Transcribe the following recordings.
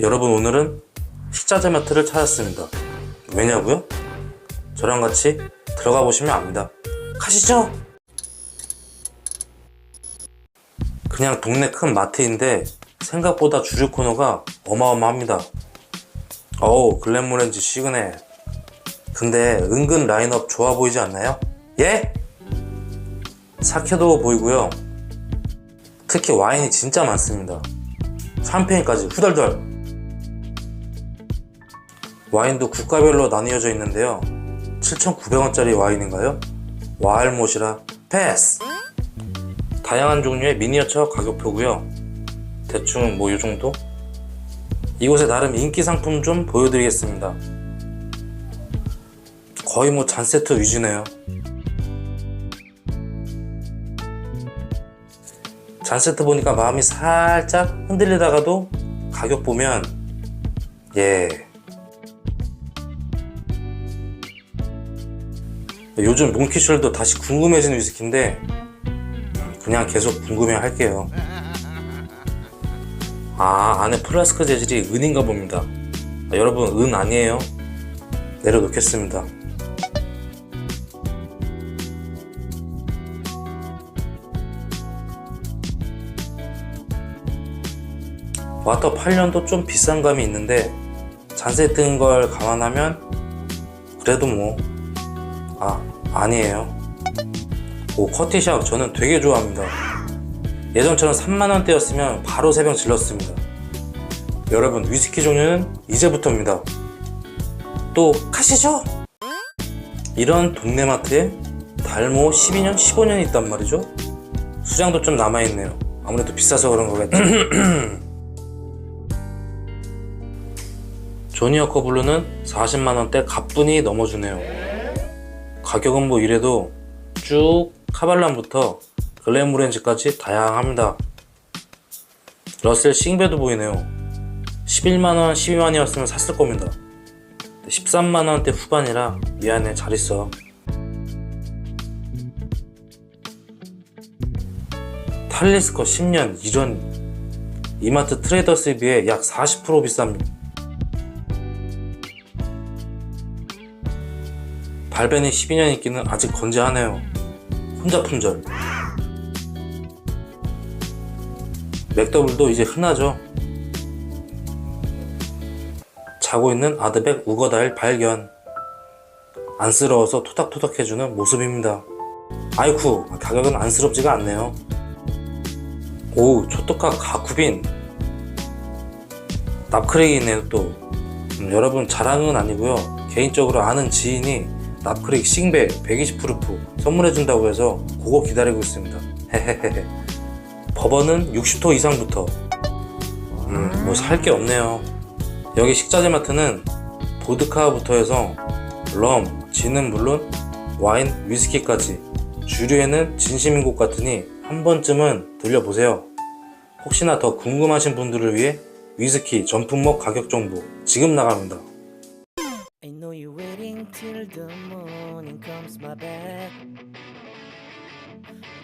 여러분 오늘은 식자재 마트를 찾았습니다. 왜냐고요? 저랑 같이 들어가 보시면 압니다. 가시죠. 그냥 동네 큰 마트인데 생각보다 주류 코너가 어마어마합니다. 어우 글램모렌즈 시그널. 근데 은근 라인업 좋아 보이지 않나요? 예? 사케도 보이고요. 특히 와인이 진짜 많습니다. 샴페인까지 후덜덜. 와인도 국가별로 나뉘어져 있는데요. 7,900원짜리 와인인가요? 와알못이라 패스! 다양한 종류의 미니어처 가격표고요. 대충 뭐 이 정도? 이곳에 나름 인기 상품 좀 보여드리겠습니다. 거의 뭐 잔세트 위주네요. 잔세트 보니까 마음이 살짝 흔들리다가도 가격 보면 예 요즘 몽키숄도 다시 궁금해진 위스키인데 그냥 계속 궁금해 할게요. 아 안에 플라스크 재질이 은인가 봅니다. 아, 여러분 은 아니에요. 내려놓겠습니다. 와터 8년도 좀 비싼 감이 있는데 잔세 뜬 걸 감안하면 그래도 뭐 아 아니에요. 오 커티샵 저는 되게 좋아합니다. 예전처럼 3만원대였으면 바로 세병 질렀습니다. 여러분 위스키 종류는 이제부터입니다. 또 가시죠! 이런 동네 마트에 달모 12년 15년이 있단 말이죠? 수량도 좀 남아있네요. 아무래도 비싸서 그런 거겠죠? 조니 어커 블루는 40만원대 가뿐히 넘어주네요 가격은 뭐 이래도 쭉 카발란부터 글렌무렌즈까지 다양합니다. 러셀 싱베도 보이네요. 11만원, 12만원이었으면 샀을 겁니다. 13만원대 후반이라 미안해 잘 있어. 탈리스커 10년 이런 이마트 트레이더스에 비해 약 40% 비쌉니다. 발벤이 12년 있기는 아직 건재하네요. 혼자 품절. 맥더블도 이제 흔하죠. 자고 있는 아드백 우거다일 발견. 안쓰러워서 토닥토닥 해주는 모습입니다. 아이쿠, 가격은 안쓰럽지가 않네요. 오, 초토카 가쿠빈. 납크랙이 있네요, 또. 음, 여러분, 자랑은 아니고요. 개인적으로 아는 지인이 납크릭 싱베 120프루프 선물해준다고 해서 그거 기다리고 있습니다. 헤헤헤헤. 버번은 60호 이상부터. 음, 뭐 살 게 없네요. 여기 식자재 마트는 보드카부터 해서 럼, 진은 물론 와인, 위스키까지 주류에는 진심인 곳 같으니 한 번쯤은 들려보세요. 혹시나 더 궁금하신 분들을 위해 위스키 전품목 가격 정보 지금 나갑니다. Comes my bed.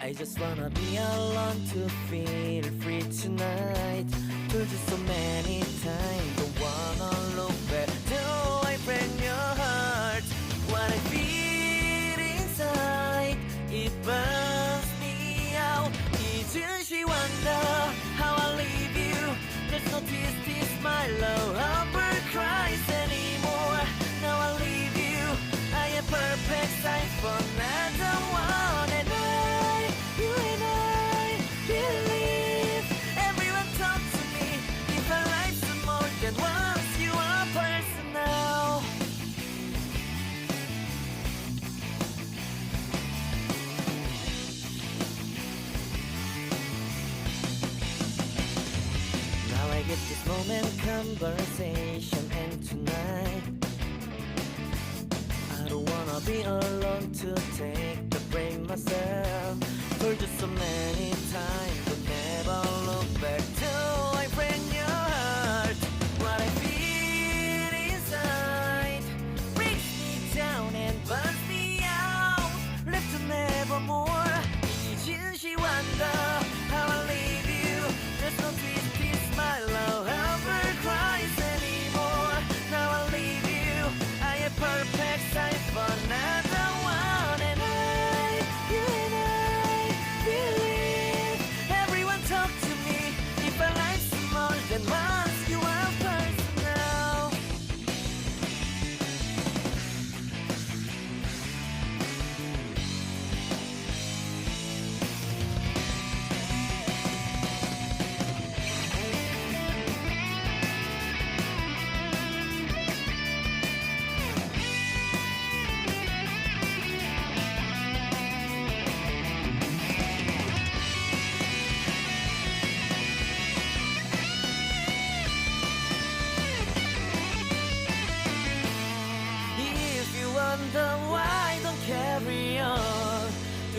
I just wanna be alone to feel free tonight. Told you so many times, This moment conversation and tonight I don't wanna be alone to take the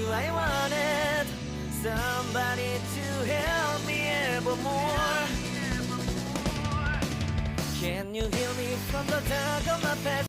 I wanted somebody to help me evermore. Can you heal me from the dark of my past?